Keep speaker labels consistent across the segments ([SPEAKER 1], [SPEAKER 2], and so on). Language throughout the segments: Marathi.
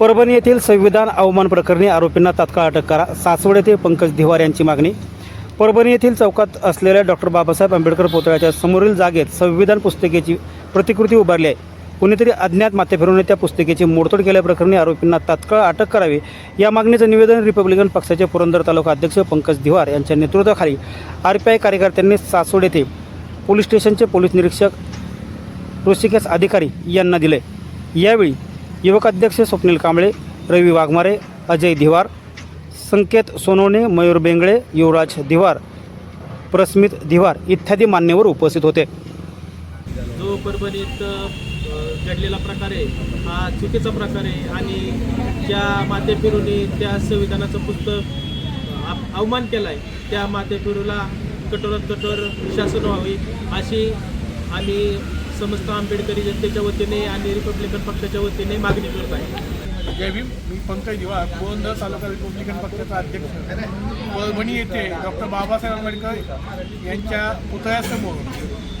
[SPEAKER 1] परभणी येथील संविधान अवमान प्रकरणी आरोपींना तात्काळ अटक करा. सासवड येथे पंकज धिवार यांची मागणी. परभणी येथील चौकात असलेल्या डॉक्टर बाबासाहेब आंबेडकर पुतळ्याच्या समोरील जागेत संविधान पुस्तिकेची प्रतिकृती उभारली आहे. कुणीतरी अज्ञात माथे फिरवून त्या पुस्तिकेची मोडतोड केल्याप्रकरणी आरोपींना तात्काळ अटक करावी. या मागणीचं निवेदन रिपब्लिकन पक्षाचे पुरंदर तालुका अध्यक्ष पंकज धिवार यांच्या नेतृत्वाखाली आर पी आय कार्यकर्त्यांनी सासवड येथे पोलीस स्टेशनचे पोलीस निरीक्षक ऋषिकेश अधिकारी यांना दिले यावेळी युवक अध्यक्ष स्वप्नील कांबळे रवी वाघमारे अजय धिवार संकेत सोनवणे मयूर बेंगळे युवराज धिवार प्रस्मित धिवार इत्यादी मान्यवर उपस्थित होते.
[SPEAKER 2] जो परभणीत घडलेला प्रकार आहे हा चुकीचा प्रकार आहे आणि ज्या माते पिरूनी त्या संविधानाचं पुस्तक अवमान केलं आहे त्या माते पिरूला कठोरात कठोर शासन व्हावे अशी आणि समस्त आंबेडकरी जनतेच्या वतीने आणि रिपब्लिकन पक्षाच्या वतीने मागणी करत आहे.
[SPEAKER 3] जय भीम मी पंकज दिवार पुरंदर तालुका रिपब्लिकन पक्षाचा अध्यक्ष. परभणी येथे डॉक्टर बाबासाहेब आंबेडकर यांच्या पुतळ्यासमोर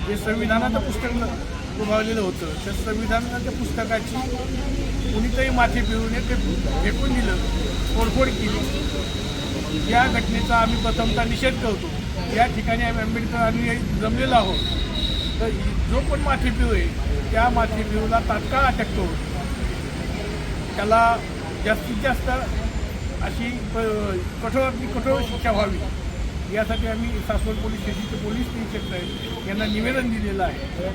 [SPEAKER 3] जे संविधानाचं पुस्तक उभारलेलं होतं त्या संविधानाच्या पुस्तकाची कुणीतरी माथे पिळून ते फेकून दिलं फोडफोड केली. या घटनेचा आम्ही प्रथमतः निषेध करतो. या ठिकाणी आम्ही आंबेडकर आम्ही जमलेलो आहोत. तर जो पण माथे पिऊ आहे त्या माथी पिऊला तात्काळ अटक करू त्याला जास्तीत जास्त अशी प- कठोरातली कठोर शिक्षा व्हावी. यासाठी आम्ही सासवड पोलीस स्टेशनचे पोलीस निरीक्षक यांना निवेदन दिलेलं आहे.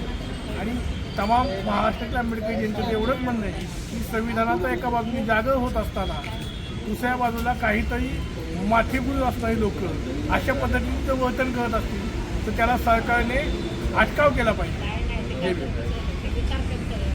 [SPEAKER 3] आणि तमाम महाराष्ट्राच्या आंबेडकर जनतेचं एवढंच म्हणणं आहे की संविधानाचा एका बाजूने जागर होत असताना दुसऱ्या बाजूला काहीतरी माथेपूर असणारी लोक अशा पद्धतीचं वर्तन करत असतील तर त्याला सरकारने अटकाव केला पाहिजे.